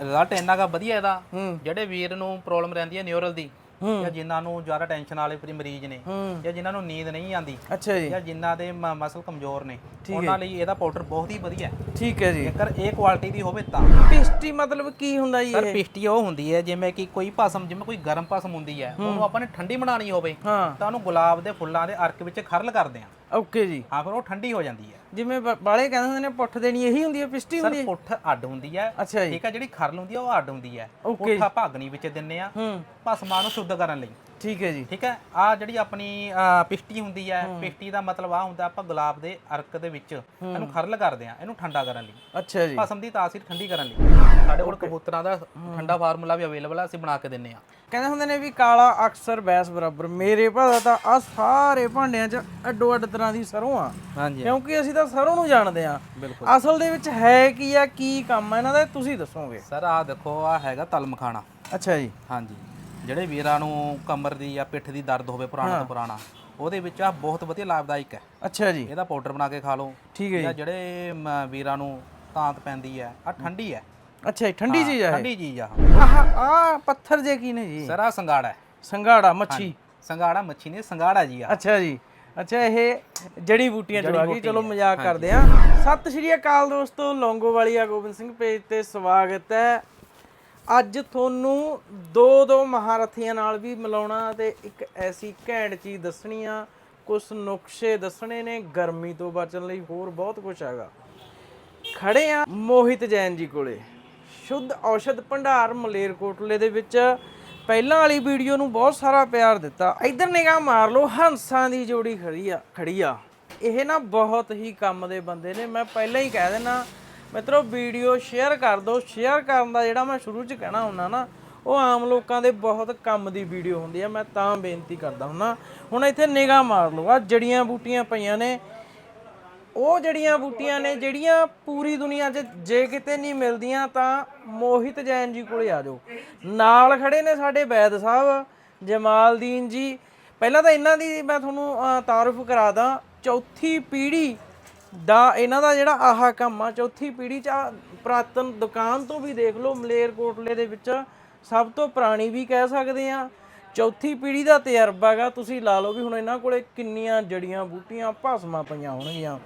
Result ਇੰਨਾ ਕਾ ਵਧੀਆ ਇਹਦਾ ਜਿਹੜੇ ਵੀਰ ਨੂੰ ਪ੍ਰੋਬਲਮ ਰਹਿੰਦੀ ਹੈ ਨਿਊਰਲ ਦੀ ਜਾਂ ਜਿਨ੍ਹਾਂ ਨੂੰ ਜ਼ਿਆਦਾ ਟੈਨਸ਼ਨ ਵਾਲੇ ਪਰੀ ਮਰੀਜ਼ ਨੇ ਜਾਂ ਜਿਨ੍ਹਾਂ ਨੂੰ ਨੀਂਦ ਨਹੀਂ ਆਉਂਦੀ ਅੱਛਾ ਜੀ। ਜਾਂ ਜਿਨ੍ਹਾਂ ਦੇ ਮਸਲ ਕਮਜ਼ੋਰ ਨੇ ਉਹਨਾਂ ਲਈ ਇਹਦਾ ਪਾਊਡਰ ਬਹੁਤ ਹੀ ਵਧੀਆ ਹੈ। ਠੀਕ ਹੈ ਜੀ। ਜੇਕਰ ਇਹ ਕੁਆਲਿਟੀ ਦੀ ਹੋਵੇ ਤਾਂ। ਪਿਸਟੀ ਮਤਲਬ ਕੀ ਹੁੰਦਾ ਜੀ ਸਰ ਇਹ? ਪਿਸਟੀ ਉਹ ਹੁੰਦੀ ਹੈ ਜਿਵੇਂ ਕਿ ਕੋਈ ਭਸਮ ਜਿਵੇਂ ਕੋਈ ਗਰਮ ਭਸਮ ਹੁੰਦੀ ਹੈ ਉਹਨੂੰ ਆਪਾਂ ਨੇ ਠੰਡੀ ਬਣਾਉਣੀ ਹੋਵੇ ਤਾਂ ਉਹਨੂੰ ਗੁਲਾਬ ਦੇ ਫੁੱਲਾਂ ਦੇ ਅਰਕ ਵਿੱਚ ਖਰਲ ਕਰਦੇ ਆ ਓਕੇ ਜੀ। ਹਾਂ ਫਿਰ ਉਹ ਠੰਡੀ ਹੋ ਜਾਂਦੀ ਹੈ। ਜਿਵੇਂ ਬਾਲੇ ਕਹਿੰਦੇ ਹੁੰਦੇ ਨੇ ਪੁੱਠ ਦੇਣੀ ਇਹੀ ਹੁੰਦੀ ਹੈ ਪਿਸਟੀ ਹੁੰਦੀ ਸਰ ਹੈ? ਪੁੱਠ ਅੱਡ ਹੁੰਦੀ ਹੈ। ਅੱਛਾ ਜੀ। ਠੀਕ ਹੈ ਜਿਹੜੀ ਖਰਲ ਹੁੰਦੀ ਹੈ ਉਹ ਅੱਡ ਹੁੰਦੀ ਹੈ। ਪੁੱਠਾ ਭਾਗਣੀ ਵਿੱਚ ਦਿੰਨੇ ਆ ਹੂੰ। ਭਸਮਾਂ ਨੂੰ ਸ਼ੁੱਧ ਕਰਨ ਲਈ। ਠੀਕ ਹੈ ਜੀ। ਠੀਕ ਹੈ? ਆ ਜਿਹੜੀ ਆਪਣੀ ਪਿਸ਼ਟੀ ਹੁੰਦੀ ਹੈ ਪਿਸ਼ਟੀ ਦਾ ਮਤਲਬ ਆ ਹੁੰਦਾ ਆਪਾਂ ਗੁਲਾਬ ਦੇ ਅਰਕ ਦੇ ਵਿੱਚ ਇਹਨੂੰ ਖਰਲ ਕਰਦੇ ਆ ਇਹਨੂੰ ਠੰਡਾ ਕਰਨ ਲਈ। ਅੱਛਾ ਜੀ। ਭਸਮ ਦੀ ਤਾਸੀਰ ਠੰਡੀ ਕਰਨ ਲਈ। ਸਾਡੇ ਕੋਲ ਕਬੂਤਰਾਂ ਦਾ ਠੰਡਾ ਫਾਰਮੂਲਾ ਵੀ ਅਵੇਲੇਬਲ ਆ ਅਸੀਂ ਬਣਾ ਕੇ ਦਿੰਨੇ ਆ ਕਹਿੰਦੇ ਹੁੰਦੇ ਨੇ ਵੀ ਕਾਲਾ ਅਕਸਰ ਬੈਸ ਬਰਾਬਰ। ਮੇਰੇ ਭਾਦਾ ਤਾਂ ਆ ਸਾਰੇ ਭਾਂਡਿਆਂ 'ਚ ਅੱਡੋ ਅੱਡ ਤਰ੍ਹਾਂ ਦੀ ਸਰੋਂ ਆ। ਹਾਂਜੀ। ਕਿਉਂਕਿ ਅਸੀਂ ਤਾਂ ਸਰੋਂ ਨੂੰ ਜਾਣਦੇ ਆ ਬਿਲਕੁਲ। ਅਸਲ ਦੇ ਵਿੱਚ ਹੈ ਕੀ ਆ ਕੀ ਕੰਮ ਆ ਇਹਨਾਂ ਦਾ ਤੁਸੀਂ ਦੱਸੋਗੇ। ਸਰ ਆ ਦੇਖੋ ਆ ਹੈਗਾ ਤਲ ਮਖਾਣਾ। ਅੱਛਾ ਜੀ। ਹਾਂਜੀ। ਜਿਹੜੇ ਵੀਰਾਂ ਨੂੰ ਕਮਰ ਦੀ ਜਾਂ ਪਿੱਠ ਦੀ ਦਰਦ ਹੋਵੇ ਪੁਰਾਣਾ ਤੋਂ ਪੁਰਾਣਾ ਉਹਦੇ ਵਿੱਚ ਆ ਬਹੁਤ ਵਧੀਆ ਲਾਭਦਾਇਕ ਹੈ। ਅੱਛਾ ਜੀ। ਇਹਦਾ ਪਾਊਡਰ ਬਣਾ ਕੇ ਖਾ ਲਓ। ਠੀਕ ਹੈ ਜੀ ਜਾਂ। ਜਿਹੜੇ ਮ, ਵੀਰਾਂ ਨੂੰ ਤਾਂਤ ਪੈਂਦੀ ਹੈ ਆ ਠੰਡੀ ਹੈ। ਅੱਛਾ ਜੀ ਠੰਡੀ ਚੀਜ਼ ਆ ਇਹ? ਠੰਡੀ ਚੀਜ਼ ਆ ਆਹ ਆ ਪੱਥਰ ਜੇ ਕੀ ਨੇ ਜੀ? ਸਰ ਆ ਸੰਗਾੜਾ ਹੈ। ਸੰਘਾੜਾ ਮੱਛੀ। ਸੰਗਾੜਾ ਮੱਛੀ ਨੇ ਸੰਗਾੜਾ ਜੀ ਆ। ਅੱਛਾ ਜੀ। ਅੱਛਾ ਇਹ ਜੜੀ ਬੂਟੀਆਂ ਚ ਆ ਗਈ। ਚਲੋ ਮਜ਼ਾਕ ਕਰਦੇ ਆ ਸਤਿ ਸ਼੍ਰੀ ਅਕਾਲ ਦੋਸਤੋ ਲੌਂਗੋਵਾਲੀਆ ਗੋਬਿੰਦ ਸਿੰਘ ਪੇਜ ਤੇ ਸਵਾਗਤ ਹੈ। ਅੱਜ ਤੁਹਾਨੂੰ ਦੋ ਦੋ ਮਹਾਰਥੀਆਂ ਨਾਲ ਵੀ ਮਿਲਾਉਣਾ ਤੇ ਇੱਕ ਐਸੀ ਘੈਂਟ ਚੀਜ਼ ਦੱਸਣੀ ਆ। ਕੁਝ ਨੁਕਸੇ ਦੱਸਣੇ ਨੇ, ਗਰਮੀ ਤੋਂ ਬਚਣ ਲਈ ਹੋਰ ਬਹੁਤ ਕੁਝ ਹੈਗਾ। ਖੜੇ ਆ ਮੋਹਿਤ ਜੈਨ ਜੀ ਕੋਲੇ। ਸ਼ੁੱਧ ਔਸ਼ਧ ਭੰਡਾਰ ਮਲੇਰਕੋਟਲੇ ਦੇ ਵਿੱਚ ਪਹਿਲਾਂ ਵਾਲੀ ਵੀਡੀਓ ਨੂੰ ਬਹੁਤ ਸਾਰਾ ਪਿਆਰ ਦਿੱਤਾ। ਇੱਧਰ ਨਿਗਾਹ ਮਾਰ ਲਓ, ਹੰਸਾਂ ਦੀ ਜੋੜੀ ਖੜੀ ਆ ਖੜੀ ਆ। ਇਹ ਨਾ ਬਹੁਤ ਹੀ ਕੰਮ ਦੇ ਬੰਦੇ ਨੇ। ਮੈਂ ਪਹਿਲਾਂ ਹੀ ਕਹਿ ਦੇਣਾ ਮਿੱਤਰੋ ਵੀਡੀਓ ਸ਼ੇਅਰ ਕਰ ਦਿਓ। ਸ਼ੇਅਰ ਕਰਨ ਦਾ ਜਿਹੜਾ ਮੈਂ ਸ਼ੁਰੂ 'ਚ ਕਹਿਣਾ ਹੁੰਦਾ ਨਾ, ਉਹ ਆਮ ਲੋਕਾਂ ਦੇ ਬਹੁਤ ਕੰਮ ਦੀ ਵੀਡੀਓ ਹੁੰਦੀ ਆ। ਮੈਂ ਤਾਂ ਬੇਨਤੀ ਕਰਦਾ ਹੁੰਦਾ। ਹੁਣ ਇੱਥੇ ਨਿਗਾਹ ਮਾਰ ਲਓ। ਆ ਜੜੀਆਂ ਬੂਟੀਆਂ ਪਈਆਂ ਨੇ। ਉਹ ਜਿਹੜੀਆਂ ਬੂਟੀਆਂ ਨੇ ਜਿਹੜੀਆਂ ਪੂਰੀ ਦੁਨੀਆ 'ਚ ਜੇ ਕਿਤੇ ਨਹੀਂ ਮਿਲਦੀਆਂ, ਤਾਂ ਮੋਹਿਤ ਜੈਨ ਜੀ ਕੋਲੇ ਆ ਜਾਓ। ਨਾਲ ਖੜੇ ਨੇ ਸਾਡੇ ਵੈਦ ਸਾਹਿਬ, ਜਮਾਲਦੀਨ ਜੀ। ਪਹਿਲਾਂ ਤਾਂ ਇਹਨਾਂ ਦੀ ਮੈਂ ਤੁਹਾਨੂੰ ਤਾਰਫ ਕਰਾ ਦਾਂ। ਚੌਥੀ ਪੀੜ੍ਹੀ ਦਾ ਇਹਨਾਂ ਦਾ ਜਿਹੜਾ ਆਹ ਕੰਮ ਆ, ਚੌਥੀ ਪੀੜ੍ਹੀ 'ਚ ਆਹ ਪੁਰਾਤਨ ਦੁਕਾਨ ਤੋਂ ਵੀ ਦੇਖ ਲਓ ਮਲੇਰਕੋਟਲੇ ਦੇ ਵਿੱਚ ਸਭ ਤੋਂ ਪੁਰਾਣੀ ਵੀ ਕਹਿ ਸਕਦੇ ਆ। ਚੌਥੀ ਪੀੜ੍ਹੀ ਦਾ ਤਜਰਬਾ ਹੈਗਾ, ਤੁਸੀਂ ਲਾ ਲਓ ਵੀ ਹੁਣ ਇਹਨਾਂ ਕੋਲੇ ਕਿੰਨੀਆਂ ਜੜੀਆਂ ਬੂਟੀਆਂ, ਭਸਮਾਂ ਪਈਆਂ ਹੋਣਗੀਆਂ।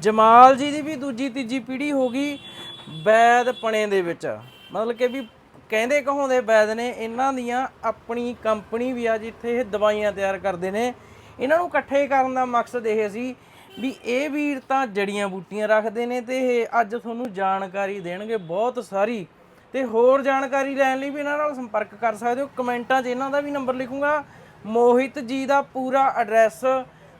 ਜਮਾਲ ਜੀ ਦੀ ਵੀ ਦੂਜੀ ਤੀਜੀ ਪੀੜ੍ਹੀ ਹੋ ਗਈ ਵੈਦ ਪਣੇ ਦੇ ਵਿੱਚ। ਮਤਲਬ ਕਿ ਵੀ ਕਹਿੰਦੇ ਕਹਾਉਂਦੇ ਵੈਦ ਨੇ, ਇਹਨਾਂ ਦੀਆਂ ਆਪਣੀ ਕੰਪਨੀ ਵੀ ਆ, ਜਿੱਥੇ ਇਹ ਦਵਾਈਆਂ ਤਿਆਰ ਕਰਦੇ ਨੇ। ਇਹਨਾਂ ਨੂੰ ਇਕੱਠੇ ਕਰਨ ਦਾ ਮਕਸਦ ਇਹ ਸੀ ਵੀ ਇਹ ਵੀਰ ਤਾਂ ਜੜੀਆਂ ਬੂਟੀਆਂ ਰੱਖਦੇ ਨੇ ਤੇ ਇਹ ਅੱਜ ਤੁਹਾਨੂੰ ਜਾਣਕਾਰੀ ਦੇਣਗੇ ਬਹੁਤ ਸਾਰੀ। ਤੇ ਹੋਰ ਜਾਣਕਾਰੀ ਲੈਣ ਲਈ ਵੀ ਇਹਨਾਂ ਨਾਲ ਸੰਪਰਕ ਕਰ ਸਕਦੇ ਹੋ। ਕਮੈਂਟਾਂ 'ਚ ਇਹਨਾਂ ਦਾ ਵੀ ਨੰਬਰ ਲਿਖੂੰਗਾ। ਮੋਹਿਤ ਜੀ ਦਾ ਪੂਰਾ ਐਡਰੈਸ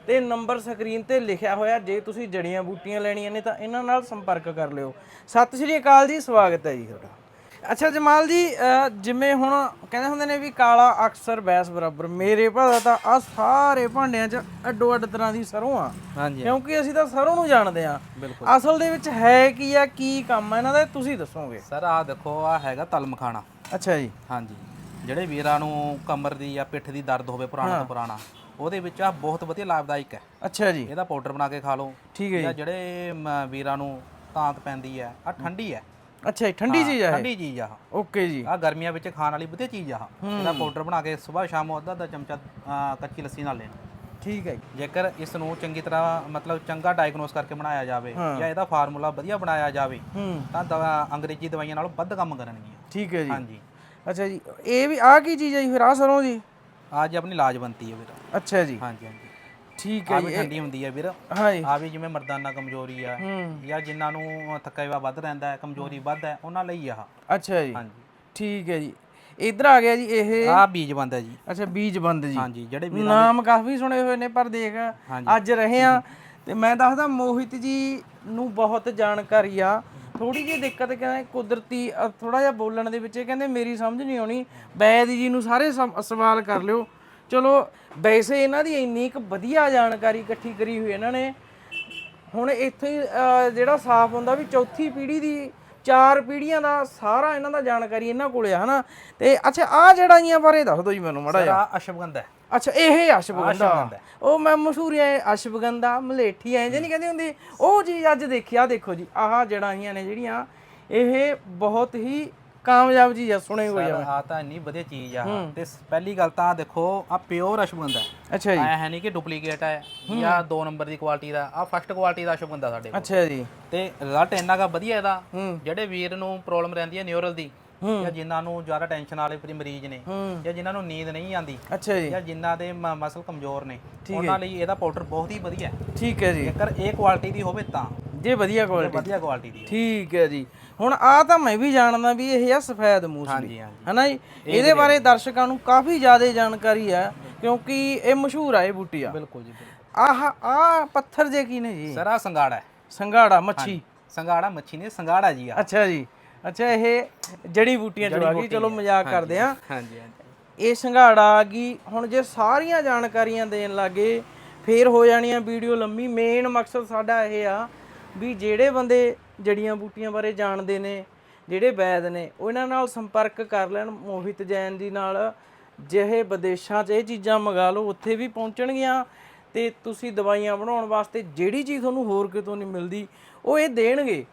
ਤੇ ਨੰਬਰ ਸਕਰੀਨ ਤੇ ਲਿਖਿਆ ਹੋਇਆ। ਜੇ ਤੁਸੀਂ ਜੜੀਆਂ ਬੂਟੀਆਂ ਲੈਣੀਆਂ ਨੇ ਤਾਂ ਇਹਨਾਂ ਨਾਲ ਸੰਪਰਕ ਕਰ ਲਿਓ। ਸਤਿ ਸ਼੍ਰੀ ਅਕਾਲ ਜੀ, ਸਵਾਗਤ ਹੈ ਜੀ ਤੁਹਾਡਾ। ਅੱਛਾ ਜਮਾਲ ਜੀ ਜਿਵੇਂ ਹੁਣ ਕਹਿੰਦੇ ਹੁੰਦੇ ਨੇ ਵੀ ਕਾਲਾ ਅਕਸਰ ਬੈਸ ਬਰਾਬਰ। ਮੇਰੇ ਭਾਦਾ ਤਾਂ ਆ ਸਾਰੇ ਭਾਂਡਿਆਂ 'ਚ ਅੱਡੋ ਅੱਡ ਤਰ੍ਹਾਂ ਦੀ ਸਰੋਂ ਆ। ਹਾਂਜੀ। ਕਿਉਂਕਿ ਅਸੀਂ ਤਾਂ ਸਰੋਂ ਨੂੰ ਜਾਣਦੇ ਆ। ਅਸਲ ਦੇ ਵਿੱਚ ਹੈ ਕੀ ਆ ਕੀ ਕੰਮ ਆ ਇਹਨਾਂ ਦਾ ਤੁਸੀਂ ਦੱਸੋਗੇ? ਸਰ ਆ ਦੇਖੋ ਆ ਹੈਗਾ ਤਲ ਮਖਾਣਾ। ਅੱਛਾ ਜੀ। ਹਾਂਜੀ। ਜਿਹੜੇ ਵੀਰਾਂ ਨੂੰ ਕਮਰ ਦੀ ਜਾਂ ਪਿੱਠ ਦੀ ਦਰਦ ਹੋਵੇ ਪੁਰਾਣਾ ਤੋਂ ਪੁਰਾਣਾ ਉਹਦੇ ਵਿੱਚ ਆ ਬਹੁਤ ਵਧੀਆ ਲਾਭਦਾਇਕ ਹੈ। ਅੱਛਾ ਜੀ। ਇਹਦਾ ਪਾਊਡਰ ਬਣਾ ਕੇ ਖਾ ਲਓ। ਠੀਕ ਹੈ ਜਾਂ ਜਿਹੜੇ ਵੀਰਾਂ ਨੂੰ ਤਾਂਤ ਪੈਂਦੀ ਹੈ ਆ ਠੰਡੀ ਹੈ। ਅੱਛਾ ਠੰਡੀ ਚੀਜ਼ ਆ ਠੰਡੀ ਚੀਜ਼ ਆ ਓਕੇ ਜੀ। ਆ ਗਰਮੀਆਂ ਵਿੱਚ ਖਾਣ ਵਾਲੀ ਵਧੀਆ ਚੀਜ਼ ਆ ਇਹਦਾ ਪਾਊਡਰ ਬਣਾ ਕੇ ਸਵੇਰ ਸ਼ਾਮ ਅੱਧਾ ਅੱਧਾ ਚਮਚਾ ਕੱਚੀ ਲੱਸੀ ਨਾਲ ਲੈਣਾ। ਠੀਕ ਹੈ ਜੇਕਰ ਇਸ ਨੂੰ ਚੰਗੀ ਤਰ੍ਹਾਂ ਮਤਲਬ ਚੰਗਾ ਡਾਇਗਨੋਸ ਕਰਕੇ ਬਣਾਇਆ ਜਾਵੇ ਜਾਂ ਇਹਦਾ ਫਾਰਮੂਲਾ ਵਧੀਆ ਬਣਾਇਆ ਜਾਵੇ ਤਾਂ ਅੰਗਰੇਜ਼ੀ ਦਵਾਈਆਂ ਨਾਲੋਂ ਵੱਧ ਕੰਮ ਕਰਨਗੀਆਂ। ਠੀਕ ਹੈ ਜੀ। ਹਾਂਜੀ। ਅੱਛਾ ਜੀ ਇਹ ਵੀ ਆ ਕੀ ਚੀਜ਼ ਹੈ ਜੀ ਫਿਰ ਆ ਸਰੋਂ ਜੀ ਆ ਜੀ ਆਪਣੀ ਲਾਜਵੰਤੀ ਹੈ ਵੀਰ ਅੱਛਾ ਜੀ। ਹਾਂਜੀ ਹਾਂਜੀ। ਠੀਕ ਆ ਹੈ ਵੀ ਜੀ ਠੰਡੀ ਹੁੰਦੀ ਹੈ ਵੀਰ। ਹਾਂ ਜੀ। ਆ ਵੀ ਜਿਵੇਂ ਮਰਦਾਨਾ ਕਮਜ਼ੋਰੀ ਆ ਜਾਂ ਜਿਨ੍ਹਾਂ ਨੂੰ ਥੱਕਾ ਵੱਧ ਰਹਿੰਦਾ ਹੈ ਕਮਜ਼ੋਰੀ ਵੱਧ ਹੈ ਉਹਨਾਂ ਲਈ ਆਹ ਅੱਛਾ ਜੀ। ਹਾਂਜੀ। ਠੀਕ ਹੈ ਜੀ। ਇਧਰ ਆ ਗਿਆ ਜੀ ਇਹ। ਆ ਬੀਜ ਬੰਦ ਹੈ ਜੀ। ਅੱਛਾ ਬੀਜ ਬੰਦ ਜੀ। ਹਾਂਜੀ ਜਿਹੜੇ ਵੀ ਨਾਮ ਕਾਫੀ ਸੁਣੇ ਹੋਏ ਨੇ ਪਰ ਦੇਖ ਅੱਜ ਰਹੇ ਆ ਤੇ ਮੈਂ ਦੱਸਦਾ ਮੋਹਿਤ ਜੀ ਨੂੰ ਬਹੁਤ ਜਾਣਕਾਰੀ ਆ। ਥੋੜੀ ਜਿਹੀ ਦਿੱਕਤ ਕਹਿੰਦੇ ਕੁਦਰਤੀ ਥੋੜਾ ਜਿਹਾ ਬੋਲਣ ਦੇ ਵਿੱਚ ਇਹ ਕਹਿੰਦੇ ਮੇਰੀ ਸਮਝ ਨਹੀਂ ਆਉਣੀ। ਬੈਦ ਜੀ ਨੂੰ ਸਾਰੇ ਸਵਾਲ ਕਰ ਲਿਓ। ਚਲੋ ਵੈਸੇ ਇਹਨਾਂ ਦੀ ਇੰਨੀ ਇੱਕ ਵਧੀਆ ਜਾਣਕਾਰੀ ਇਕੱਠੀ ਕਰੀ ਹੋਈ ਇਹਨਾਂ ਨੇ। ਹੁਣ ਇੱਥੇ ਜਿਹੜਾ ਸਾਫ਼ ਹੁੰਦਾ ਵੀ ਚੌਥੀ ਪੀੜ੍ਹੀ ਦੀ ਚਾਰ ਪੀੜ੍ਹੀਆਂ ਦਾ ਸਾਰਾ ਇਹਨਾਂ ਦਾ ਜਾਣਕਾਰੀ ਇਹਨਾਂ ਕੋਲੇ ਆ ਹਨਾ? ਤੇ ਅੱਛਾ ਆ ਜੜਾਈਆਂ ਬਾਰੇ ਦੱਸ ਦਿਓ ਜੀ ਮੈਨੂੰ ਮਾੜਾ ਜਿਹਾ। ਅਸ਼ਵਗੰਧ ਅੱਛਾ ਇਹ ਅਸ਼ਵਗੰਧਾ। ਉਹ ਮੈਂ ਮਸ਼ਹੂਰੀ ਐ ਅਸ਼ਵਗੰਧਾ ਮਲੇਠੀ ਐ ਜੇ ਨਹੀਂ ਕਹਿੰਦੇ ਹੁੰਦੇ। ਉਹ ਚੀਜ਼ ਅੱਜ ਦੇਖਿਆ ਦੇਖੋ ਜੀ ਆਹ ਜੜਾਈਆਂ ਨੇ ਜਿਹੜੀਆਂ ਇਹ ਬਹੁਤ ਹੀ ਕਾਮਯਾਬ ਚੀਜ਼ ਆ ਸੁਣੇ ਹੋਈ ਆ ਆ ਤਾਂ ਇੰਨੀ ਵਧੀਆ ਚੀਜ਼ ਆ। ਤੇ ਪਹਿਲੀ ਗੱਲ ਤਾਂ ਦੇਖੋ ਆ ਪਿਓਰ ਅਸ਼ਵਗੰਧਾ ਹੈ ਅੱਛਾ ਜੀ। ਐ ਹੈ ਨਹੀਂ ਕਿ ਡੁਪਲੀਕੇਟ ਹੈ। ਜਾਂ 2 ਨੰਬਰ ਦੀ ਕੁਆਲਿਟੀ ਦਾ। ਆ ਫਸਟ ਕੁਆਲਿਟੀ ਦਾ ਅਸ਼ਵਗੰਧਾ ਸਾਡੇ ਕੋਲ। ਅੱਛਾ ਜੀ। ਤੇ ਰਿਜ਼ਲਟ ਇੰਨਾ ਕਾ ਵਧੀਆ ਇਹਦਾ ਜਿਹੜੇ ਵੀਰ ਨੂੰ ਪ੍ਰੋਬਲਮ ਰਹਿੰਦੀ ਹੈ ਨਿਊਰਲ ਦੀ ਜਾਂ ਜਿਨ੍ਹਾਂ ਨੂੰ ਜ਼ਿਆਦਾ ਟੈਨਸ਼ਨ ਵਾਲੇ ਪਰੀ ਮਰੀਜ਼ ਨੇ ਜਾਂ ਜਿਨ੍ਹਾਂ ਨੂੰ ਨੀਂਦ ਨਹੀਂ ਆਉਂਦੀ ਅੱਛਾ ਜੀ। ਜਾਂ ਜਿਨ੍ਹਾਂ ਦੇ ਮਸਲ ਕਮਜ਼ੋਰ ਨੇ ਉਹਨਾਂ ਲਈ ਇਹਦਾ ਪਾਊਡਰ ਬਹੁਤ ਹੀ ਵਧੀਆ ਹੈ। ਠੀਕ ਹੈ ਜੀ। ਜੇਕਰ ਇਹ ਕੁਆਲਿਟੀ ਦੀ ਹੋਵੇ ਤਾਂ। ਜੇ ਵਧੀਆ ਕੁਆਲਿਟੀ ਵਧੀਆ ਕੁਆਲਿਟੀ ਦੀ ਹੈ। ਠੀਕ ਹੈ ਜੀ। ਹੁਣ ਆ ਤਾਂ ਮੈਂ ਵੀ ਜਾਣਦਾ ਵੀ ਇਹ ਆ ਸਫੈਦ ਮੂਸਲੀ। ਹਾਂਜੀ ਹਾਂਜੀ। ਹਨਾ ਜੀ? ਇਹਦੇ ਬਾਰੇ ਦਰਸ਼ਕਾਂ ਨੂੰ ਕਾਫੀ ਜ਼ਿਆਦਾ ਜਾਣਕਾਰੀ ਆ ਕਿਉਂਕਿ ਇਹ ਮਸ਼ਹੂਰ ਆ ਇਹ ਬੂਟੀ ਆ ਬਿਲਕੁਲ ਜੀ ਬਿਲਕੁਲ। ਆਹ ਆ ਪੱਥਰ ਜੇ ਕੀ ਨੇ ਜੀ? ਸਰ ਆ ਸੰਗਾੜਾ ਹੈ। ਸੰਘਾੜਾ ਮੱਛੀ। ਸੰਗਾੜਾ ਮੱਛੀ ਨੇ ਸੰਗਾੜਾ ਜੀ ਆ ਅੱਛਾ ਜੀ। ਅੱਛਾ ਇਹ ਜੜੀ ਬੂਟੀਆਂ ਚ ਆ ਗਈ। ਚਲੋ ਮਜ਼ਾਕ ਕਰਦੇ ਆ ਹਾਂਜੀ ਹਾਂਜੀ। ਇਹ ਸੰਘਾੜਾ ਆ ਗਈ। ਹੁਣ ਜੇ ਸਾਰੀਆਂ ਜਾਣਕਾਰੀਆਂ ਦੇਣ ਲੱਗੇ ਫੇਰ ਹੋ ਜਾਣੀਆਂ ਵੀਡੀਓ ਲੰਮੀ। ਮੇਨ ਮਕਸਦ ਸਾਡਾ ਇਹ ਆ ਵੀ ਜਿਹੜੇ ਬੰਦੇ ਜੜੀਆਂ ਬੂਟੀਆਂ ਬਾਰੇ ਜਾਣਦੇ ਨੇ ਜਿਹੜੇ ਵੈਦ ਨੇ ਉਹ ਇਹਨਾਂ ਨਾਲ ਸੰਪਰਕ ਕਰ ਲੈਣ ਮੋਹਿਤ ਜੈਨ ਜੀ ਨਾਲ ਜਿਹੇ ਵਿਦੇਸ਼ਾਂ 'ਚ ਇਹ ਚੀਜ਼ਾਂ ਮੰਗਾ ਲਓ ਉੱਥੇ ਵੀ ਪਹੁੰਚਣਗੀਆਂ ਤੇ ਤੁਸੀਂ ਦਵਾਈਆਂ ਬਣਾਉਣ ਵਾਸਤੇ ਜਿਹੜੀ ਚੀਜ਼ ਤੁਹਾਨੂੰ ਹੋਰ ਕਿਤੋਂ ਨਹੀਂ ਮਿਲਦੀ ਉਹ ਇਹ ਦੇਣਗੇ।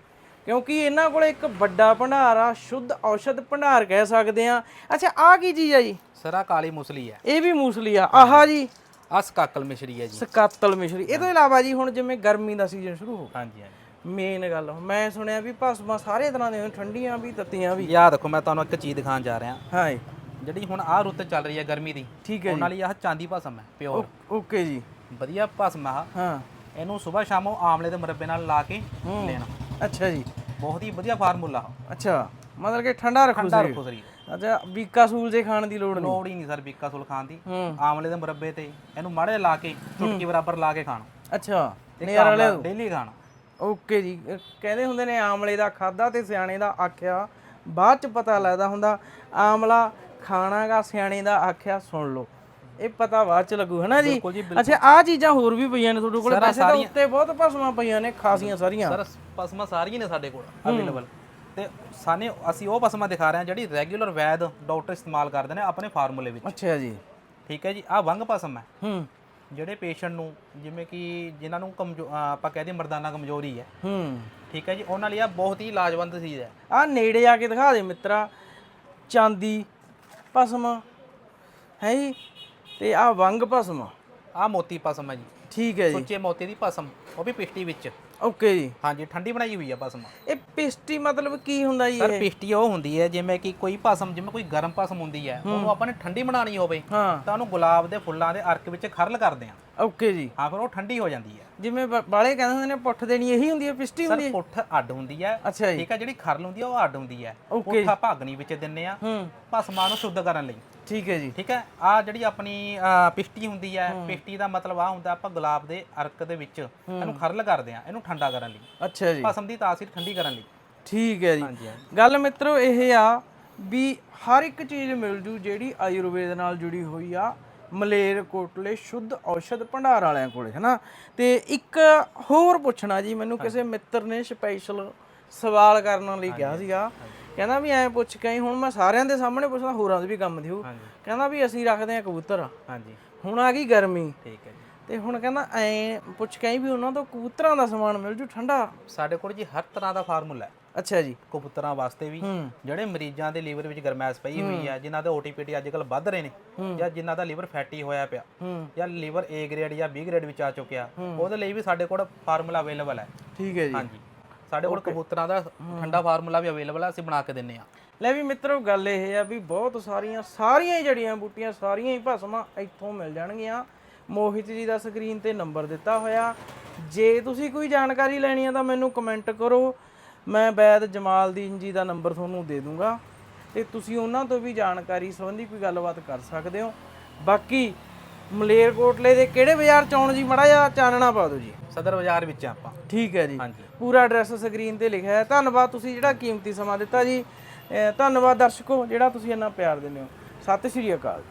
ਕਿਉਂਕਿ ਇਹਨਾਂ ਕੋਲ ਇੱਕ ਵੱਡਾ ਭੰਡਾਰ ਆ ਸ਼ੁੱਧ ਔਸ਼ਧ ਭੰਡਾਰ ਕਹਿ ਸਕਦੇ ਆ ਅੱਛਾ ਆਹ ਕੀ ਚੀਜ਼ ਆ ਜੀ? ਸਰ ਆ ਕਾਲੀ ਮੁਸਲੀ ਹੈ ਇਹ ਵੀ ਮੂਸਲੀ ਆ। ਆਹਾ ਜੀ। ਆ ਸਕਾਕਲ ਮਿਸ਼ਰੀ ਹੈ ਜੀ। ਸਕਾਤਲ ਮਿਸ਼ਰੀ। ਇਹ ਤੋਂ ਇਲਾਵਾ ਜੀ ਹੁਣ ਜਿਵੇਂ ਗਰਮੀ ਦਾ ਸੀਜ਼ਨ ਸ਼ੁਰੂ ਹੋ ਹਾਂਜੀ ਹਾਂਜੀ। ਮੇਨ ਗੱਲ ਮੈਂ ਸੁਣਿਆ ਵੀ ਭਸਮਾਂ ਸਾਰੇ ਤਰ੍ਹਾਂ ਦੇ ਠੰਡੀਆਂ ਵੀ ਤੱਤੀਆਂ ਵੀ। ਯਾ ਦੇਖੋ ਮੈਂ ਤੁਹਾਨੂੰ ਇੱਕ ਚੀਜ਼ ਦਿਖਾਉਣ ਜਾ ਰਿਹਾ। ਹਾਂ ਜੀ ਜਿਹੜੀ ਹੁਣ ਆ ਰੁੱਤ ਚੱਲ ਰਹੀ ਹੈ ਗਰਮੀ ਦੀ ਠੀਕ ਹੈ ਉਹਨਾਂ ਲਈ ਆਹ ਚਾਂਦੀ ਭਸਮ ਹੈ ਪਿਓਰ। ਓਕੇ ਜੀ। ਵਧੀਆ ਭਸਮ ਆ। ਆਹ। ਹਾਂ। ਇਹਨੂੰ ਸਵੇਰ ਸ਼ਾਮ ਆਮਲੇ ਦੇ ਮੁਰੱਬੇ ਨਾਲ ਲਾ ਕੇ ਲੈਣਾ। ਅੱਛਾ ਜੀ। ਬਹੁਤ ਹੀ ਵਧੀਆ ਫਾਰਮੂਲਾ। ਅੱਛਾ। ਮਤਲਬ ਕਿ ਠੰਡਾ ਰੱਖੋ ਠੰਡਾ ਸਰੀਰ। ਰੱਖੋ ਸਰੀਰ। ਅੱਛਾ ਬੀਕਾ ਸੂਲ ਜੇ ਖਾਣ ਦੀ ਲੋੜ ਨਹੀਂ। ਲੋੜ ਹੀ ਨਹੀਂ ਸਰ ਬਿੱਕਾ ਸੁਲ ਖਾਣ ਦੀ। ਆਮਲੇ ਦੇ ਮੁਰੱਬੇ ਤੇ ਇਹਨੂੰ ਮਾੜੇ ਲਾ ਕੇ ਚੁਟਕੀ ਬਰਾਬਰ ਲਾ ਕੇ ਖਾਣਾ। ਅੱਛਾ ਨਜ਼ਾਰਾ ਲਿਆ ਡੇਲੀ ਖਾਣਾ। ਓਕੇ ਜੀ। ਕਹਿੰਦੇ ਹੁੰਦੇ ਨੇ ਆਮਲੇ ਦਾ ਖਾਦਾ ਤੇ ਸਿਆਣੇ ਦਾ ਆਖਿਆ ਬਾਅਦ ਚ ਪਤਾ ਲੱਗਦਾ ਹੁੰਦਾ ਆਮਲਾ ਖਾਣਾਗਾ ਸਿਆਣੇ ਦਾ ਆਖਿਆ ਸੁਣ ਲਓ। ਇਹ ਪਤਾ ਬਾਅਦ ਚ ਲੱਗੂ ਹਨਾ ਜੀ? ਅੱਛਾ ਆ ਚੀਜ਼ਾਂ ਹੋਰ ਵੀ ਪਈਆਂ ਨੇ ਤੁਹਾਡੇ ਕੋਲ ਸਾਰਾ ਵੈਸੇ ਤਾਂ ਸਾਰੀਆਂ- ਉੱਤੇ ਬਹੁਤ ਭਸਮਾਂ ਪਈਆਂ ਨੇ ਖਾਸੀਆਂ ਸਾਰੀਆਂ। ਸਰ ਪਸਮਾ ਸਾਰੀਆਂ ਨੇ ਸਾਡੇ ਕੋਲ ਅਵੇਲੇਬਲ ਤੇ ਸਾਨੇ ਅਸੀਂ ਉਹ ਪਸਮਾ ਦਿਖਾ ਰਹੇ ਹਾਂ ਜਿਹੜੀ ਰੈਗੂਲਰ ਵੈਦ ਡਾਕਟਰ ਇਸਤੇਮਾਲ ਕਰਦੇ ਨੇ ਆਪਣੇ ਫਾਰਮੂਲੇ ਵਿੱਚ। ਅੱਛਾ ਜੀ। ਠੀਕ ਹੈ ਜੀ ਆ ਵੰਗ ਪਸਮ ਹੈ। ਹੂੰ। ਜਿਹੜੇ ਪੇਸ਼ੈਂਟ ਨੂੰ ਜਿਵੇਂ ਕਿ ਜਿਨ੍ਹਾਂ ਨੂੰ ਕਮਜ਼ੋ ਆਪਾਂ ਕਹਦੇ ਮਰਦਾਨਾ ਕਮਜ਼ੋਰੀ ਹੈ। ਹੂੰ। ਠੀਕ ਹੈ ਜੀ ਉਹਨਾਂ ਲਈ ਆ ਬਹੁਤ ਹੀ ਲਾਜਵੰਦ ਚੀਜ਼ ਹੈ। ਆ ਨੇੜੇ ਆ ਕੇ ਦਿਖਾ ਦੇ ਮਿੱਤਰਾ। ਚਾਂਦੀ ਭਸਮ। ਹੈ ਜੀ? ਤੇ ਆ ਵੰਗ ਭਸਮ। ਆ ਮੋਤੀ ਪਸਮ ਹੈ ਜੀ। ਠੀਕ ਹੈ ਜੀ। ਸੁੱਚੇ ਮੋਤੀ ਦੀ ਪਸਮ ਉਹ ਵੀ ਪਿਸ਼ਟੀ ਵਿੱਚ। ਓਕੇ ਜੀ। ਹਾਂਜੀ ਠੰਡੀ ਬਣਾਈ ਹੋਈ ਆ ਪਸਮ ਇਹ ਪਿਸਟੀ ਮਤਲਬ ਕੀ ਹੁੰਦਾ ਜੀ ਸਰ ਇਹ? ਪਿਸ਼ਟੀ ਉਹ ਹੁੰਦੀ ਹੈ ਜਿਵੇਂ ਕਿ ਕੋਈ ਪਸਮ ਜਿਵੇਂ ਕੋਈ ਗਰਮ ਪਸਮ ਹੁੰਦੀ ਹੈ ਉਹਨੂੰ ਆਪਾਂ ਨੇ ਠੰਡੀ ਬਣਾਉਣੀ ਹੋਵੇ ਹਾਂ। ਤਾਂ ਉਹਨੂੰ ਗੁਲਾਬ ਦੇ ਫੁੱਲਾਂ ਦੇ ਅਰਕ ਵਿੱਚ ਖਰਲ ਕਰਦੇ ਆ ਓਕੇ ਜੀ। ਹਾਂ ਫਿਰ ਉਹ ਠੰਡੀ ਹੋ ਜਾਂਦੀ ਹੈ। ਜਿਵੇਂ ਬ- ਬਾਲੇ ਕਹਿੰਦੇ ਹੁੰਦੇ ਨੇ ਪੁੱਠ ਦੇਣੀ ਇਹੀ ਹੁੰਦੀ ਹੈ ਪਿਸਟੀ ਹੁੰਦੀ ਸਰ ਹੈ? ਪੁੱਠ ਅੱਡ ਹੁੰਦੀ ਹੈ। ਅੱਛਾ ਜੀ। ਠੀਕ ਹੈ ਜਿਹੜੀ ਖਰਲ ਹੁੰਦੀ ਹੈ ਉਹ ਅੱਡ ਹੁੰਦੀ ਹੈ। Okay ਪੁੱਠਾ ਭਾਗਣੀ ਵਿੱਚ ਦਿੰਨੇ ਆ ਹੂੰ। ਭਸਮਾਂ ਨੂੰ ਸ਼ੁੱਧ ਕਰਨ ਲਈ। ਠੀਕ ਹੈ ਜੀ। ਠੀਕ ਹੈ? ਆ ਜਿਹੜੀ ਆਪਣੀ ਅਹ, ਪਿਸ਼ਟੀ ਹੁੰਦੀ ਹੈ ਪਿਸ਼ਟੀ ਦਾ ਮਤਲਬ ਆ ਹੁੰਦਾ ਆਪਾਂ ਗੁਲਾਬ ਦੇ ਅਰਕ ਦੇ ਵਿੱਚ ਇਹਨੂੰ ਖਰਲ ਕਰਦੇ ਆ ਇਹਨੂੰ ਠੰਡਾ ਕਰਨ ਲਈ। ਅੱਛਾ ਜੀ। ਭਸਮ ਦੀ ਤਾਸੀਰ ਠੰਡੀ ਕਰਨ ਲਈ। ਠੀਕ ਹੈ ਜੀ। ਗੱਲ ਮਿੱਤਰੋ ਇਹ ਆ ਵੀ ਹਰ ਇੱਕ ਚੀਜ਼ ਮਿਲ ਜੂ ਜਿਹੜੀ ਆਯੁਰਵੇਦ ਨਾਲ ਜੁੜੀ ਹੋਈ ਆ ਮਲੇਰ ਕੋਟਲੇ ਸ਼ੁੱਧ ਔਸ਼ਧ ਭੰਡਾਰ ਵਾਲਿਆਂ ਕੋਲੇ ਹਨਾ? ਤੇ ਇੱਕ ਹੋਰ ਪੁੱਛਣਾ ਜੀ ਮੈਨੂੰ ਕਿਸੇ ਮਿੱਤਰ ਨੇ ਸਪੈਸ਼ਲ ਸਵਾਲ ਕਰਨ ਲਈ ਕਿਹਾ ਸੀਗਾ। ਕਹਿੰਦਾ ਵੀ ਐਂ ਪੁੱਛ ਕੇ ਆਈ, ਹੁਣ ਮੈਂ ਸਾਰਿਆਂ ਦੇ ਸਾਹਮਣੇ ਪੁੱਛਦਾ ਹੋਰਾਂ ਦੇ ਵੀ ਕੰਮ ਦਿਓ ਕਹਿੰਦਾ ਵੀ ਅਸੀਂ ਰੱਖਦੇ ਆ ਕਬੂਤਰ। ਹਾਂਜੀ। ਹੁਣ ਆ ਗਈ ਗਰਮੀ। ਠੀਕ ਹੈ ਜੀ। ਤੇ ਹੁਣ ਕਹਿੰਦਾ ਐ ਪੁੱਛ ਕੇ ਆਈ ਵੀ ਉਹਨਾਂ ਤੋਂ ਕਬੂਤਰਾਂ ਦਾ ਸਮਾਨ ਮਿਲ ਜੂ ਠੰਡਾ। ਸਾਡੇ ਕੋਲ ਜੀ ਹਰ ਤਰ੍ਹਾਂ ਦਾ ਫਾਰਮੂਲਾ ਹੈ। ਅੱਛਾ ਜੀ। ਕਬੂਤਰਾਂ ਵਾਸਤੇ ਵੀ ਜਿਹੜੇ ਮਰੀਜ਼ਾਂ ਦੇ ਲੀਵਰ ਵਿੱਚ ਗਰਮੈਸ਼ ਪਈ ਹੋਈ ਹੈ। ਜਿਨ੍ਹਾਂ ਦੇ ਓਟੀਪੀਟੀ ਅੱਜ ਕੱਲ ਵੱਧ ਰਹੇ ਨੇ ਜਾਂ ਜਿਨ੍ਹਾਂ ਦਾ ਲੀਵਰ ਫੈਟੀ ਹੋਇਆ ਪਿਆ ਜਾਂ ਲੀਵਰ A ਗ੍ਰੇਡ ਜਾਂ B ਗ੍ਰੇਡ ਵਿੱਚ ਆ ਚੁੱਕਿਆ ਉਹਦੇ ਲਈ ਵੀ ਸਾਡੇ ਕੋਲ ਫਾਰਮੂਲਾ ਅਵੇਲੇਬਲ ਹੈ। ਠੀਕ ਹੈ ਜੀ। ਹਾਂਜੀ। ਸਾਡੇ ਕੋਲ ਕਬੂਤਰਾਂ ਦਾ ਠੰਡਾ ਫਾਰਮੂਲਾ ਵੀ ਅਵੇਲੇਬਲ ਹੈ ਅਸੀਂ ਬਣਾ ਕੇ ਦਿੰਨੇ ਆ ਲੈ ਵੀ ਮਿੱਤਰੋ ਗੱਲ ਇਹ ਆ ਵੀ ਬਹੁਤ ਸਾਰੀਆਂ ਸਾਰੀਆਂ ਹੀ ਜੜੀਆਂ ਬੂਟੀਆਂ ਸਾਰੀਆਂ ਹੀ ਭਸਮਾਂ ਇੱਥੋਂ ਮਿਲ ਜਾਣਗੀਆਂ। ਮੋਹਿਤ ਜੀ ਦਾ ਸਕਰੀਨ ਤੇ ਨੰਬਰ ਦਿੱਤਾ ਹੋਇਆ। ਜੇ ਤੁਸੀਂ ਕੋਈ ਜਾਣਕਾਰੀ ਲੈਣੀ ਆ ਤਾਂ ਮੈਨੂੰ ਕਮੈਂਟ ਕਰੋ। ਮੈਂ ਵੈਦ ਜਮਾਲਦੀਨ ਜੀ ਦਾ ਨੰਬਰ ਤੁਹਾਨੂੰ ਦੇ ਦੂੰਗਾ। ਤੇ ਤੁਸੀਂ ਉਹਨਾਂ ਤੋਂ ਵੀ ਜਾਣਕਾਰੀ ਸੰਬੰਧੀ ਕੋਈ ਗੱਲਬਾਤ ਕਰ ਸਕਦੇ ਹੋ। ਬਾਕੀ ਮਲੇਰਕੋਟਲੇ ਦੇ ਕਿਹੜੇ ਬਾਜ਼ਾਰ ਚ ਆਉਣ ਜੀ? ਮੜਾ ਜਿਹਾ ਚਾਨਣਾ ਪਾ ਦਿਓ ਜੀ। ਸਦਰ ਬਾਜ਼ਾਰ ਵਿੱਚ ਆ ਆਪਾਂ। ਠੀਕ ਹੈ ਜੀ। ਹਾਂਜੀ। ਪੂਰਾ ਐਡਰੈਸ ਸਕਰੀਨ ਤੇ ਲਿਖਿਆ ਹੈ। ਧੰਨਵਾਦ ਤੁਸੀਂ ਜਿਹੜਾ ਕੀਮਤੀ ਸਮਾਂ ਦਿੱਤਾ ਜੀ। ਅਹ ਧੰਨਵਾਦ ਦਰਸ਼ਕੋ ਜਿਹੜਾ ਤੁਸੀਂ ਇੰਨਾ ਪਿਆਰ ਦਿੰਦੇ ਹੋ। ਸਤਿ ਸ਼੍ਰੀ ਅਕਾਲ।